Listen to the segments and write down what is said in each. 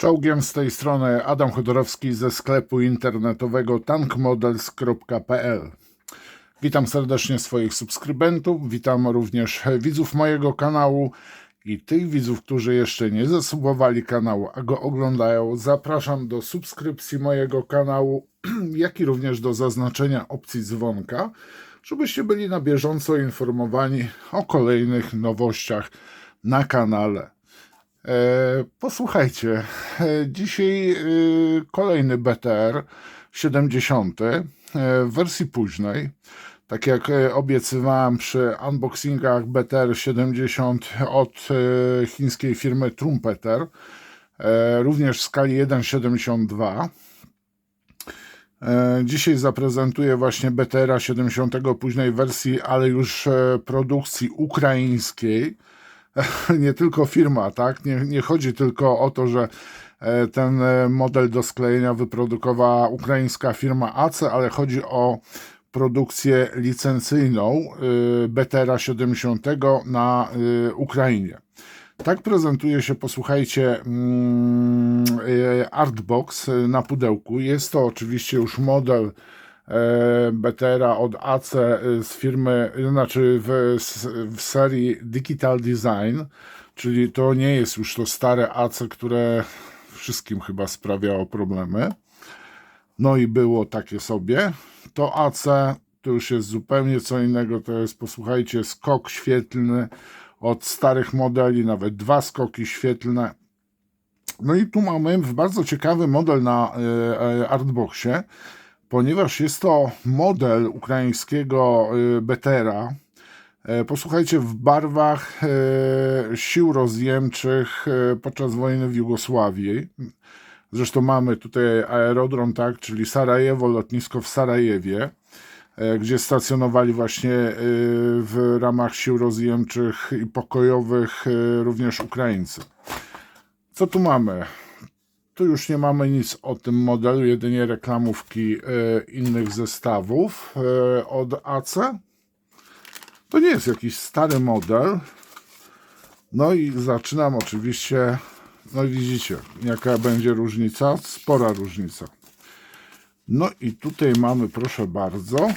Czołgiem z tej strony Adam Chodorowski ze sklepu internetowego tankmodels.pl. Witam serdecznie swoich subskrybentów, witam również widzów mojego kanału i tych widzów, którzy jeszcze nie zasubowali kanału, a go oglądają. Zapraszam do subskrypcji mojego kanału, jak i również do zaznaczenia opcji dzwonka, żebyście byli na bieżąco informowani o kolejnych nowościach na kanale. E, posłuchajcie, e, dzisiaj e, kolejny BTR 70 e, w wersji późnej. Tak jak obiecywałem przy unboxingach BTR 70 od chińskiej firmy Trumpeter, również w skali 1,72. E, Dzisiaj zaprezentuję właśnie BTR 70 późnej wersji, ale już produkcji ukraińskiej nie tylko firma, tak? Nie, nie chodzi tylko o to, że e, ten e, model do sklejenia wyprodukowała ukraińska firma AC, ale chodzi o produkcję licencyjną y, BTR 70 na Ukrainie. Tak prezentuje się, posłuchajcie, mm, Artbox na pudełku. Jest to oczywiście już model e, BTR-a od AC z firmy, znaczy w, w serii Digital Design, czyli to nie jest już to stare AC, które wszystkim chyba sprawiało problemy. No i było takie sobie. To AC to już jest zupełnie co innego. To jest, posłuchajcie, skok świetlny od starych modeli, nawet dwa skoki świetlne. No i tu mamy bardzo ciekawy model na e, e, Artboxie, ponieważ jest to model ukraińskiego e, Betera. E, Posłuchajcie, w barwach e, sił rozjemczych e, podczas wojny w Jugosławii. Zresztą mamy tutaj aerodrom, tak, czyli Sarajewo, lotnisko w Sarajewie, gdzie stacjonowali właśnie w ramach sił rozjemczych i pokojowych również Ukraińcy. Co tu mamy? Tu już nie mamy nic o tym modelu, jedynie reklamówki e, innych zestawów e, od AC. To nie jest jakiś stary model. No i zaczynam oczywiście. No widzicie, jaka będzie różnica? Spora różnica. No i tutaj mamy, proszę bardzo,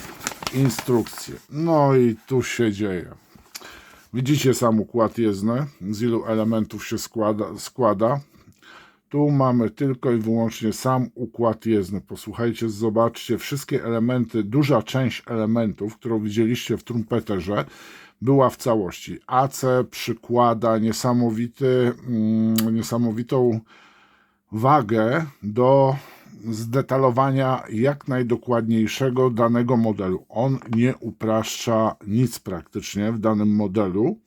instrukcję. No i tu się dzieje. Widzicie sam układ jezdny, z ilu elementów się składa. składa. Tu mamy tylko i wyłącznie sam układ jezdny. Posłuchajcie, zobaczcie, wszystkie elementy, duża część elementów, którą widzieliście w trumpeterze, była w całości. AC przykłada niesamowity, mm, niesamowitą wagę do zdetalowania jak najdokładniejszego danego modelu. On nie upraszcza nic praktycznie w danym modelu.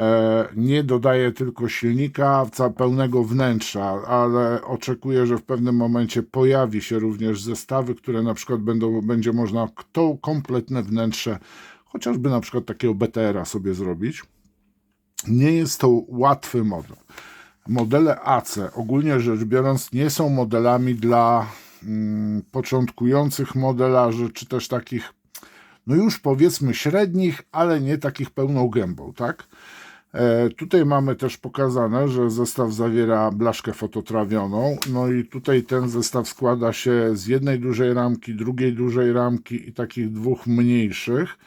E, nie dodaje tylko silnika, pełnego wnętrza, ale oczekuję, że w pewnym momencie pojawi się również zestawy, które na przykład będą, będzie można to kompletne wnętrze, chociażby na przykład takiego BTR-a sobie zrobić. Nie jest to łatwy model. Modele AC, ogólnie rzecz biorąc, nie są modelami dla mm, początkujących modelarzy, czy też takich, no już powiedzmy średnich, ale nie takich pełną gębą, tak? E, Tutaj mamy też pokazane, że zestaw zawiera blaszkę fototrawioną. No i tutaj ten zestaw składa się z jednej dużej ramki, drugiej dużej ramki i takich dwóch mniejszych.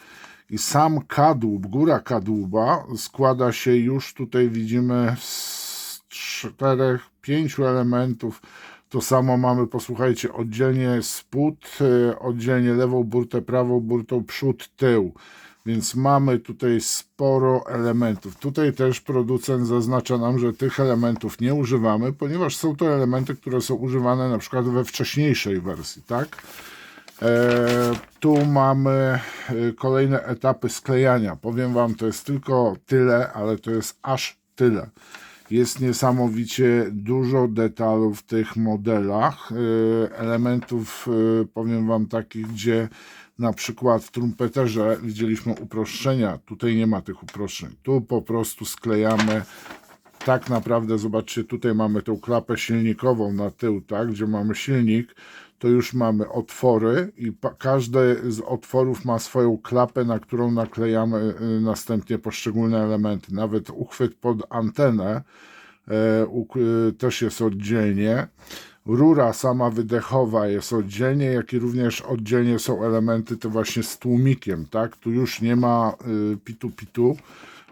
I sam kadłub, góra kadłuba składa się już tutaj widzimy z czterech, pięciu elementów. To samo mamy, posłuchajcie, oddzielnie spód, e, oddzielnie lewą burtę, prawą burtą, przód, tył. Więc mamy tutaj sporo elementów. Tutaj też producent zaznacza nam, że tych elementów nie używamy, ponieważ są to elementy, które są używane na przykład we wcześniejszej wersji, tak? E, tu mamy e, kolejne etapy sklejania. Powiem Wam, to jest tylko tyle, ale to jest aż tyle. Jest niesamowicie dużo detalów w tych modelach, e, elementów, e, powiem Wam, takich, gdzie na przykład w trumpeterze widzieliśmy uproszczenia. Tutaj nie ma tych uproszczeń. Tu po prostu sklejamy tak naprawdę, zobaczcie, tutaj mamy tą klapę silnikową na tył, tak, gdzie mamy silnik, to już mamy otwory i każdy z otworów ma swoją klapę, na którą naklejamy y, następnie poszczególne elementy. Nawet uchwyt pod antenę e, e, też jest oddzielnie. Rura sama wydechowa jest oddzielnie, jak i również oddzielnie są elementy te właśnie z tłumikiem, tak? Tu już nie ma y, pitu-pitu.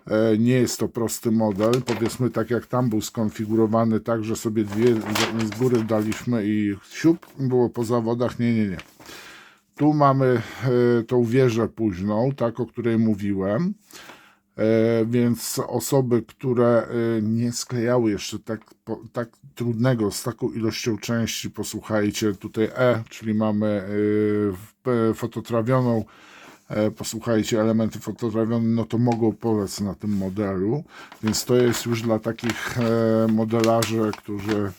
E, Nie jest to prosty model, powiedzmy tak jak tam był skonfigurowany, tak, że sobie dwie z- góry daliśmy i siup, było po zawodach, nie, nie, nie. Tu mamy e, tą wieżę późną, tak, o której mówiłem. E, więc osoby, które nie sklejały jeszcze tak, tak trudnego z taką ilością części, posłuchajcie tutaj E, czyli mamy fototrawioną, posłuchajcie elementy fototrawione, no to mogą polec na tym modelu, więc to jest już dla takich e, modelarzy, którzy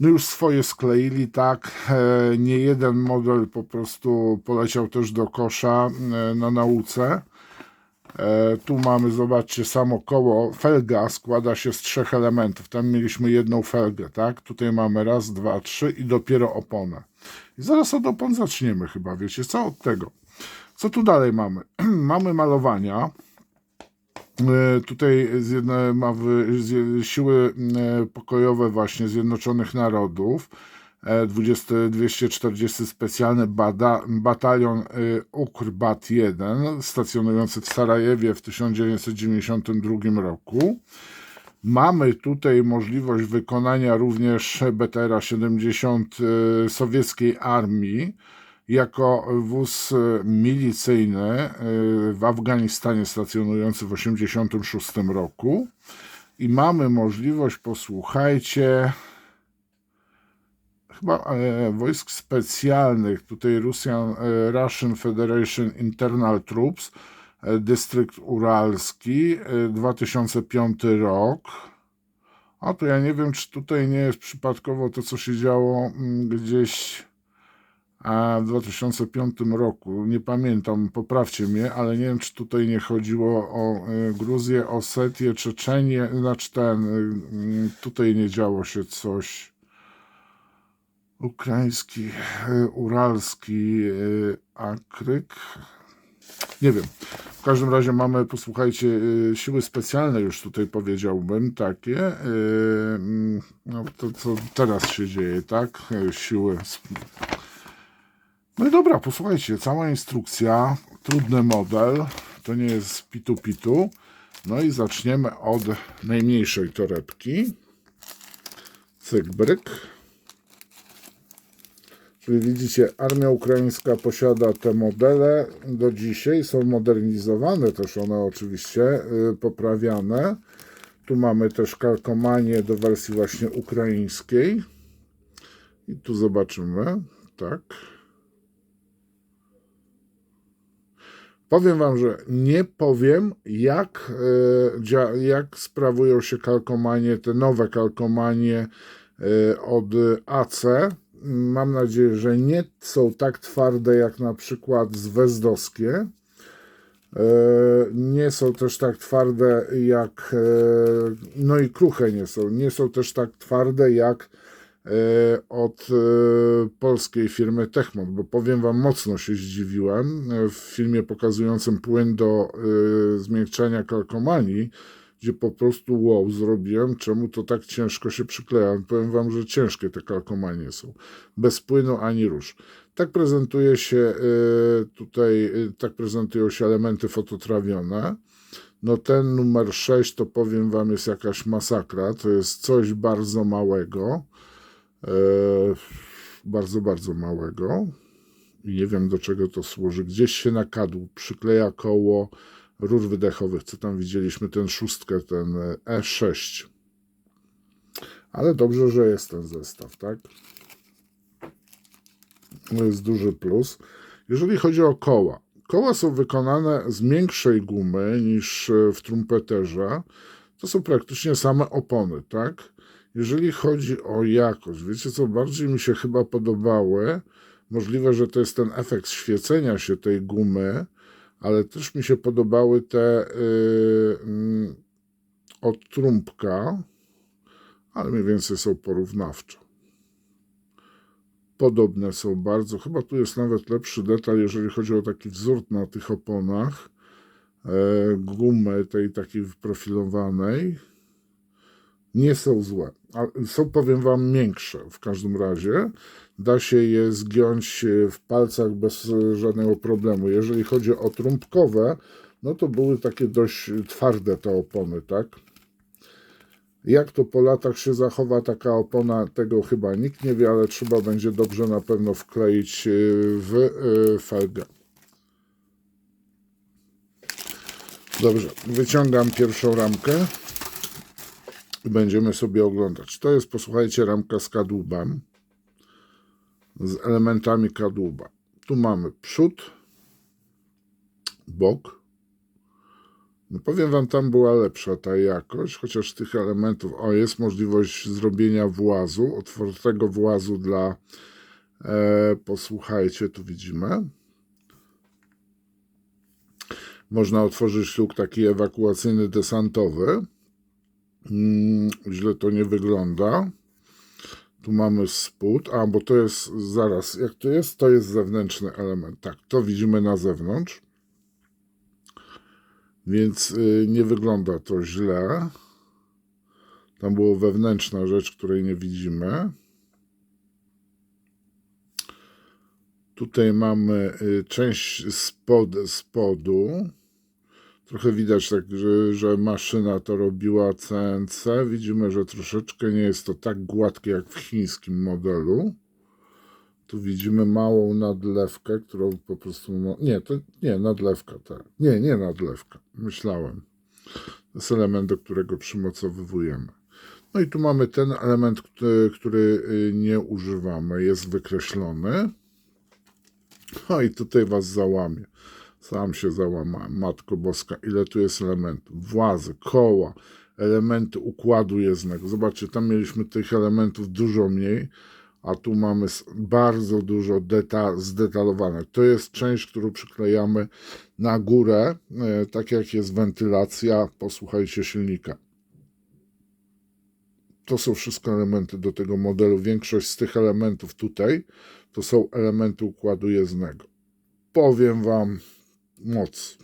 no już swoje skleili, tak. E, Nie jeden model po prostu poleciał też do kosza e, na nauce. E, Tu mamy, zobaczcie, samo koło. Felga składa się z trzech elementów. Tam mieliśmy jedną felgę, tak? Tutaj mamy raz, dwa, trzy i dopiero oponę. I zaraz od opon zaczniemy chyba, wiecie co? Od tego. Co tu dalej mamy? mamy malowania. E, Tutaj ma siły e, pokojowe właśnie Zjednoczonych Narodów. E, 20, 240 specjalny bada, batalion e, UKRBAT 1 stacjonujący w Sarajewie w 1992 roku. Mamy tutaj możliwość wykonania również BTR 70 e, sowieckiej armii jako wóz e, milicyjny e, w Afganistanie stacjonujący w 1986 roku. I mamy możliwość, posłuchajcie, chyba e, wojsk specjalnych, tutaj Russian, e, Russian Federation Internal Troops, e, dystrykt uralski, e, 2005 rok. A to ja nie wiem, czy tutaj nie jest przypadkowo to, co się działo mm, gdzieś a w 2005 roku. Nie pamiętam, poprawcie mnie, ale nie wiem, czy tutaj nie chodziło o e, Gruzję, Osetię, Czeczenię, znaczy ten, e, tutaj nie działo się coś. Ukraiński, e, uralski akryk. Nie wiem. W każdym razie mamy, posłuchajcie, siły specjalne już tutaj powiedziałbym, takie. No to co teraz się dzieje, tak? Siły. No i dobra, posłuchajcie, cała instrukcja, trudny model, to nie jest pitu-pitu. No i zaczniemy od najmniejszej torebki. Cyk, bryk. Czyli widzicie, armia ukraińska posiada te modele do dzisiaj, są modernizowane też one oczywiście, y, poprawiane. Tu mamy też kalkomanię do wersji właśnie ukraińskiej. I tu zobaczymy, tak. Powiem Wam, że nie powiem, jak, e, jak sprawują się kalkomanie, te nowe kalkomanie e, od AC. Mam nadzieję, że nie są tak twarde jak na przykład zwezdowskie. E, Nie są też tak twarde jak. No i kruche nie są. Nie są też tak twarde jak od e, polskiej firmy Techmont, bo powiem Wam, mocno się zdziwiłem e, w filmie pokazującym płyn do e, zmiękczania kalkomanii, gdzie po prostu wow, zrobiłem, czemu to tak ciężko się przykleja. Powiem Wam, że ciężkie te kalkomanie są. Bez płynu ani róż. Tak prezentuje się e, tutaj, e, tak prezentują się elementy fototrawione. No ten numer 6 to powiem Wam jest jakaś masakra. To jest coś bardzo małego. E, bardzo, bardzo małego. I nie wiem do czego to służy. Gdzieś się na kadłub przykleja koło rur wydechowych. Co tam widzieliśmy? Ten szóstkę, ten e, E6. Ale dobrze, że jest ten zestaw, tak? To jest duży plus. Jeżeli chodzi o koła. Koła są wykonane z większej gumy niż e, w trumpeterze. To są praktycznie same opony, tak? Jeżeli chodzi o jakość, wiecie co, bardziej mi się chyba podobały. Możliwe, że to jest ten efekt świecenia się tej gumy, ale też mi się podobały te yy, od trumpka, ale mniej więcej są porównawcze. Podobne są bardzo. Chyba tu jest nawet lepszy detal, jeżeli chodzi o taki wzór na tych oponach. E, gumy tej takiej wyprofilowanej. Nie są złe. Są, powiem Wam, miększe w każdym razie. Da się je zgiąć e, w palcach bez e, żadnego problemu. Jeżeli chodzi o trąbkowe, no to były takie dość twarde te opony, tak? Jak to po latach się zachowa taka opona, tego chyba nikt nie wie, ale trzeba będzie dobrze na pewno wkleić e, w e, felgę. Dobrze, wyciągam pierwszą ramkę będziemy sobie oglądać. To jest, posłuchajcie, ramka z kadłubem, z elementami kadłuba. Tu mamy przód, bok. No powiem Wam, tam była lepsza ta jakość, chociaż tych elementów, o jest możliwość zrobienia włazu, otwartego włazu dla, e, posłuchajcie, tu widzimy, można otworzyć śluk taki ewakuacyjny, desantowy. Mm, źle to nie wygląda. Tu mamy spód, a bo to jest, zaraz, jak to jest? To jest zewnętrzny element. Tak, to widzimy na zewnątrz. Więc y, nie wygląda to źle. Tam było wewnętrzna rzecz, której nie widzimy. Tutaj mamy y, część spod, spodu. Trochę widać, tak, że, że maszyna to robiła CNC. Widzimy, że troszeczkę nie jest to tak gładkie jak w chińskim modelu. Tu widzimy małą nadlewkę, którą po prostu. Nie, to nie, nadlewka, tak. Nie, nie nadlewka. Myślałem. To jest element, do którego przymocowywujemy. No i tu mamy ten element, który, który y, nie używamy. Jest wykreślony. No i tutaj was załamie. Sam się załamałem. Matko Boska, ile tu jest elementów. Włazy, koła, elementy układu jezdnego. Zobaczcie, tam mieliśmy tych elementów dużo mniej, a tu mamy bardzo dużo deta zdetalowane. To jest część, którą przyklejamy na górę, e, tak jak jest wentylacja, posłuchajcie silnika. To są wszystko elementy do tego modelu. Większość z tych elementów tutaj to są elementy układu jezdnego. Powiem Wam moc.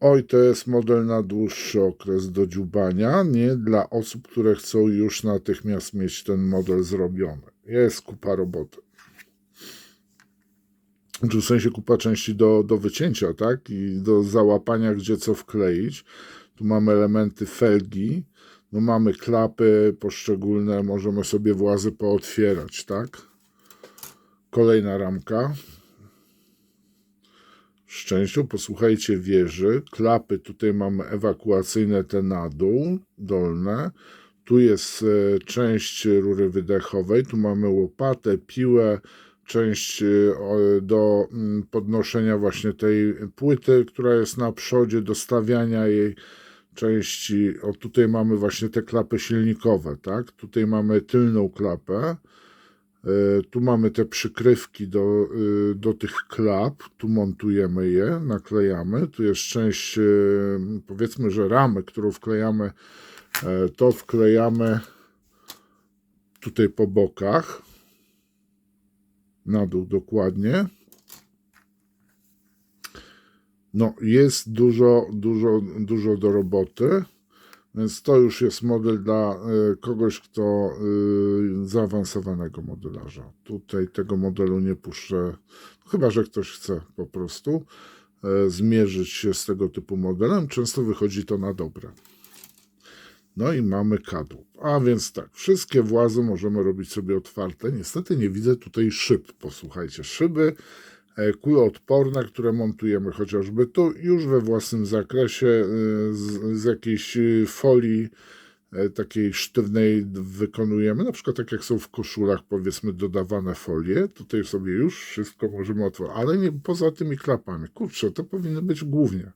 Oj, to jest model na dłuższy okres do dziubania, nie dla osób, które chcą już natychmiast mieć ten model zrobiony. Jest kupa roboty. Czy w sensie kupa części do, do wycięcia, tak? I do załapania, gdzie co wkleić. Tu mamy elementy felgi, no mamy klapy poszczególne, możemy sobie włazy pootwierać, tak? Kolejna ramka. Szczęścią, posłuchajcie wieży. Klapy tutaj mamy ewakuacyjne te na dół, dolne. Tu jest e, część rury wydechowej, tu mamy łopatę, piłę, część e, do mm, podnoszenia właśnie tej płyty, która jest na przodzie, do stawiania jej części. O tutaj mamy właśnie te klapy silnikowe, tak? Tutaj mamy tylną klapę. E, Tu mamy te przykrywki do, y, do tych klap, tu montujemy je, naklejamy. Tu jest część, y, powiedzmy, że ramy, którą wklejamy, e, to wklejamy tutaj po bokach, na dół dokładnie. No, jest dużo, dużo, dużo do roboty. Więc to już jest model dla y, kogoś, kto y, zaawansowanego modelarza. Tutaj tego modelu nie puszczę, chyba że ktoś chce po prostu y, zmierzyć się z tego typu modelem. Często wychodzi to na dobre. No i mamy kadłub. A więc tak, wszystkie włazy możemy robić sobie otwarte. Niestety nie widzę tutaj szyb. Posłuchajcie, szyby e, kuloodporne, które montujemy chociażby tu już we własnym zakresie e, z, z jakiejś e, folii e, takiej sztywnej wykonujemy, na przykład tak jak są w koszulach powiedzmy dodawane folie, tutaj sobie już wszystko możemy otworzyć, ale nie poza tymi klapami. Kurczę, to powinno być głównie.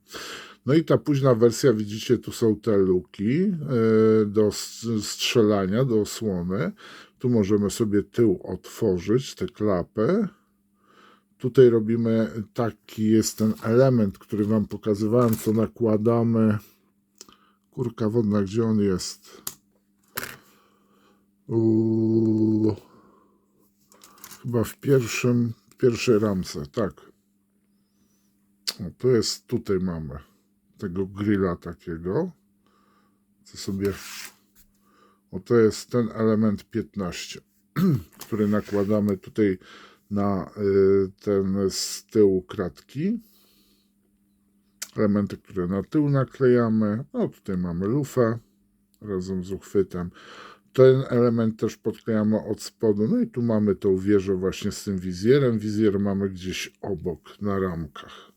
No i ta późna wersja, widzicie, tu są te luki e, do strzelania, do osłony. Tu możemy sobie tył otworzyć, te klapy. Tutaj robimy taki jest ten element, który Wam pokazywałem, co nakładamy. Kurka wodna, gdzie on jest? Uuu, chyba w pierwszym, w pierwszej ramce, tak. O, to jest, tutaj mamy tego grilla takiego. Co sobie. O to jest ten element 15, który nakładamy tutaj na y, ten z tyłu kratki. Elementy, które na tył naklejamy. No tutaj mamy lufę razem z uchwytem. Ten element też podklejamy od spodu. No i tu mamy tą wieżę właśnie z tym wizjerem. Wizjer mamy gdzieś obok, na ramkach.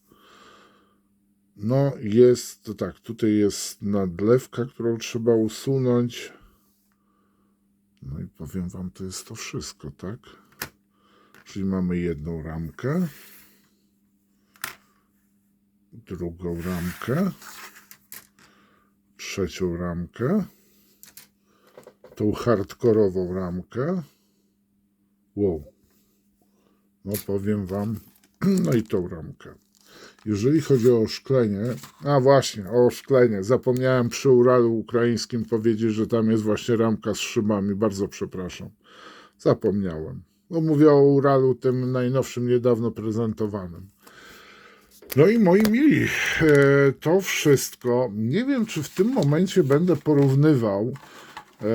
No jest, tak, tutaj jest nadlewka, którą trzeba usunąć. No i powiem wam, to jest to wszystko, tak? Czyli mamy jedną ramkę, drugą ramkę, trzecią ramkę, tą hardkorową ramkę. Wow. No powiem wam, no i tą ramkę. Jeżeli chodzi o szklenie, a właśnie, o szklenie, zapomniałem przy Uralu ukraińskim powiedzieć, że tam jest właśnie ramka z szybami, bardzo przepraszam. Zapomniałem. No mówię o Uralu tym najnowszym, niedawno prezentowanym. No i moi mili, e, to wszystko. Nie wiem, czy w tym momencie będę porównywał e,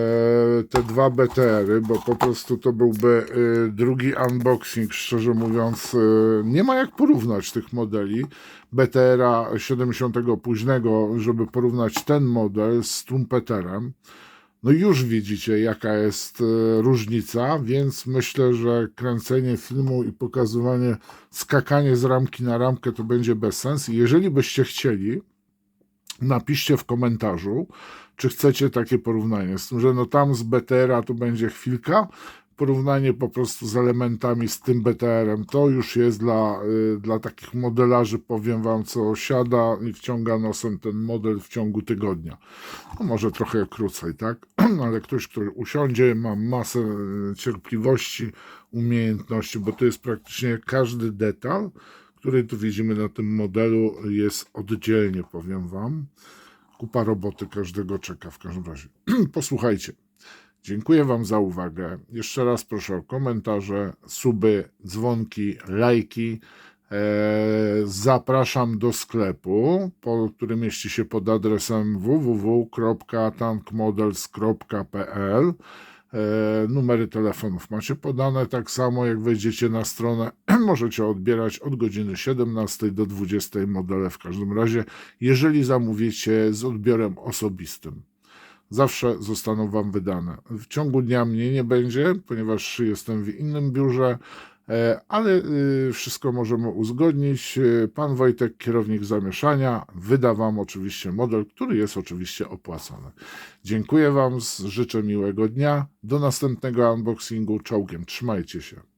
te dwa BTR-y, bo po prostu to byłby e, drugi unboxing, szczerze mówiąc. Nie ma jak porównać tych modeli BTR-a 70 późnego, żeby porównać ten model z Trumpeterem. No już widzicie, jaka jest e, różnica, więc myślę, że kręcenie filmu i pokazywanie, skakanie z ramki na ramkę to będzie bez sensu. Jeżeli byście chcieli, napiszcie w komentarzu, czy chcecie takie porównanie. Z tym, że no tam z BTR-a to będzie chwilka, porównanie po prostu z elementami z tym BTR-em, to już jest dla, y, dla takich modelarzy, powiem wam, co siada i wciąga nosem ten model w ciągu tygodnia. No może trochę krócej, tak? Ale ktoś, który usiądzie, ma masę y, cierpliwości, umiejętności, bo to jest praktycznie każdy detal, który tu widzimy na tym modelu, jest oddzielnie, powiem wam. Kupa roboty każdego czeka w każdym razie. Posłuchajcie. Dziękuję Wam za uwagę. Jeszcze raz proszę o komentarze, suby, dzwonki, lajki. Eee, zapraszam do sklepu, po, który mieści się pod adresem www.tankmodels.pl. Eee, numery telefonów macie podane, tak samo jak wejdziecie na stronę, możecie odbierać od godziny 17 do 20 modele w każdym razie, jeżeli zamówicie z odbiorem osobistym zawsze zostaną Wam wydane. W ciągu dnia mnie nie będzie, ponieważ jestem w innym biurze, e, ale y, wszystko możemy uzgodnić. E, Pan Wojtek, kierownik zamieszania, wyda Wam oczywiście model, który jest oczywiście opłacony. Dziękuję Wam, życzę miłego dnia. Do następnego unboxingu czołgiem. Trzymajcie się.